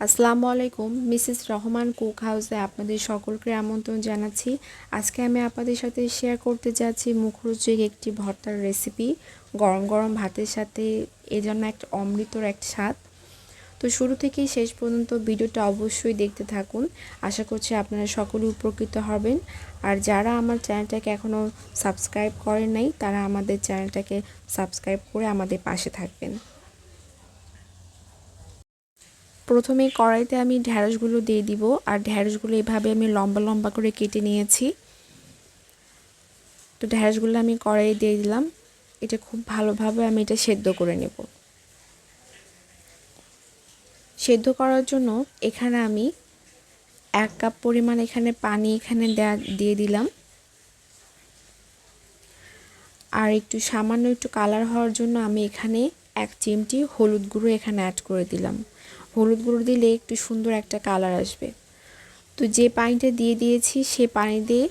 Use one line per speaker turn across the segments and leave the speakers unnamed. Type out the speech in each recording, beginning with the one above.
আসসালামু আলাইকুম, Mrs Rahman cook হাউসে আপনাদের সকলকে আমন্ত্রণ জানাচ্ছি। আজকে আমি আপনাদের সাথে শেয়ার করতে যাচ্ছি মুখরোচক একটি ভর্তার রেসিপি গরম গরম ভাতের সাথে এ জন্য একটা অমৃতর একটা স্বাদ। তো শুরু থেকেই শেষ পর্যন্ত ভিডিওটা অবশ্যই দেখতে থাকুন। আশা করছি আপনারা সকলে উপকৃত হবেন। আর যারা আমার চ্যানেলটাকে এখনও সাবস্ক্রাইব করেন নাই, তারা আমাদের চ্যানেলটাকে সাবস্ক্রাইব করে আমাদের পাশে থাকবেন। প্রথমে কড়াইতে আমি ঢ্যাঁড়সগুলো দিয়ে দিব, আর ঢ্যাঁড়সগুলো এভাবে আমি লম্বা লম্বা করে কেটে নিয়েছি। তো ঢ্যাঁড়সগুলো আমি কড়াইয়ে দিয়ে দিলাম। এটা খুব ভালোভাবে আমি এটা সেদ্ধ করে নেব। সেদ্ধ করার জন্য এখানে আমি এক কাপ পরিমাণ এখানে পানি এখানে দিয়ে দিলাম। আর একটু সামান্য একটু কালার হওয়ার জন্য আমি এখানে এক চিমটি হলুদ গুঁড়ো এখানে অ্যাড করে দিলাম। হলুদ গুঁড়ো দিলে একটু সুন্দর একটা কালার আসবে। তো যে পানিটা দিয়ে দিয়েছি, সে পানি দিয়ে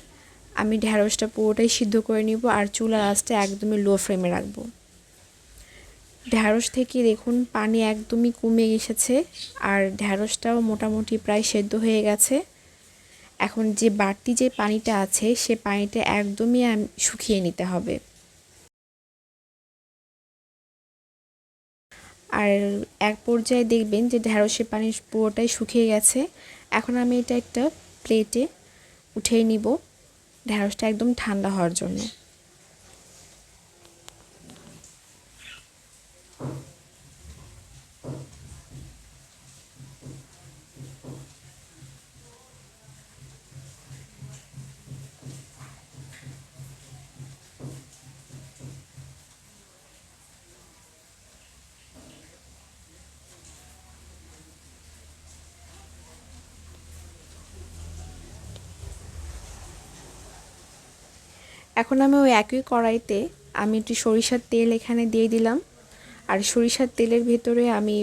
আমি ঢ্যাঁড়সটা পুরোটাই সিদ্ধ করে নিব আর চুলার আঁচটা একদমই লো ফ্লেমে রাখব। ঢ্যাঁড়স থেকে দেখুন পানি একদমই কমে এসেছে আর ঢ্যাঁড়সটাও মোটামুটি প্রায় সেদ্ধ হয়ে গেছে। এখন যে বাড়তি যে পানিটা আছে, সে পানিটা একদমই শুকিয়ে নিতে হবে। আর এক পর্যায়ে দেখবেন যে ঢ্যাঁড়সের পানি পুরোটাই শুকিয়ে গেছে। এখন আমি এটা একটা প্লেটে উঠেই নিব। ঢ্যাঁড়সটা একদম ঠান্ডা হওয়ার জন্য। এখন আমি ওই একই কড়াইতে আমি একটু সরিষার তেল এখানে দিয়ে দিলাম। আর সরিষার তেলের ভেতরে আমি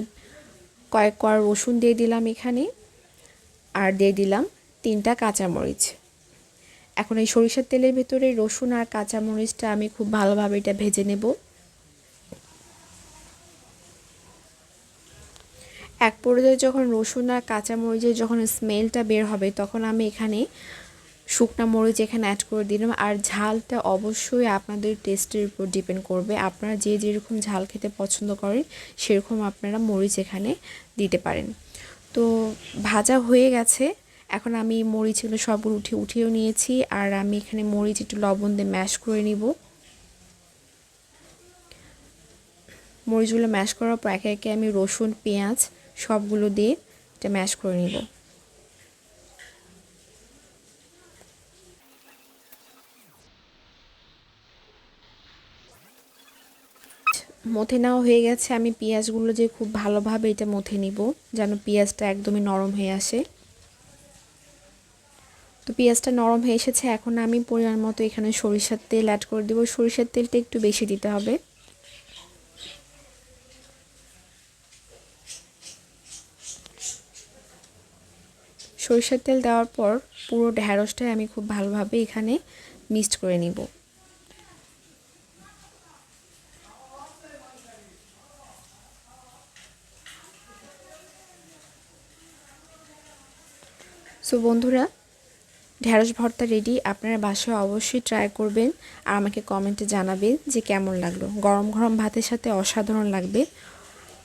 কয়েক কোয়া রসুন দিয়ে দিলাম এখানে। আর দিয়ে দিলাম তিনটা কাঁচামরিচ। এখন এই সরিষার তেলের ভেতরে রসুন আর কাঁচামরিচটা আমি খুব ভালোভাবে এটা ভেজে নেব। এক পর্যায়ে যখন রসুন আর কাঁচামরিচের যখন স্মেলটা বের হবে, তখন আমি এখানে শুকনা মরিচ এখানে অ্যাড করে দিলাম আর ঝালটা অবশ্যই আপনাদের টেস্টের উপর ডিপেন্ড করবে। আপনারা যে যেরকম ঝাল খেতে পছন্দ করেন, সেরকম আপনারা মরিচ এখানে দিতে পারেন। তো ভাজা হয়ে গেছে। এখন আমি মরিচগুলো সবগুলো উঠে, উঠিয়েও নিয়েছি। আর আমি এখানে মরিচ একটু লবণ দিয়ে ম্যাশ করে নিব। মরিচগুলো ম্যাশ করার পর একে একে আমি রসুন, পেঁয়াজ সবগুলো দিয়ে এটা ম্যাশ করে নিব। মথে নেওয়া হয়ে গেছে, আমি পেঁয়াজগুলো যে খুব ভালোভাবে এটা মথে নিব, যেন পেঁয়াজটা একদমই নরম হয়ে আসে। তো পেঁয়াজটা নরম হয়ে এসেছে, এখন আমি পরিমাণ মতো এখানে সরিষার তেল অ্যাড করে দেবো। সরিষার তেলটা একটু বেশি দিতে হবে। সরিষার তেল দেওয়ার পর পুরো ঢ্যাঁড়সটাই আমি খুব ভালোভাবে এখানে মিক্সড করে নিব। সো বন্ধুরা ঢ্যাঁড়স ভর্তা রেডি আপনারা বাসায় অবশ্যই ট্রাই করবেন আর আমাকে কমেন্টে জানাবেন যে কেমন লাগল। গরম গরম ভাতের সাথে অসাধারণ লাগবে।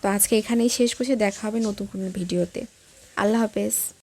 তো আজকে এখানেই শেষ করছি, দেখা হবে নতুন কোনো ভিডিওতে আল্লাহ হাফেজ।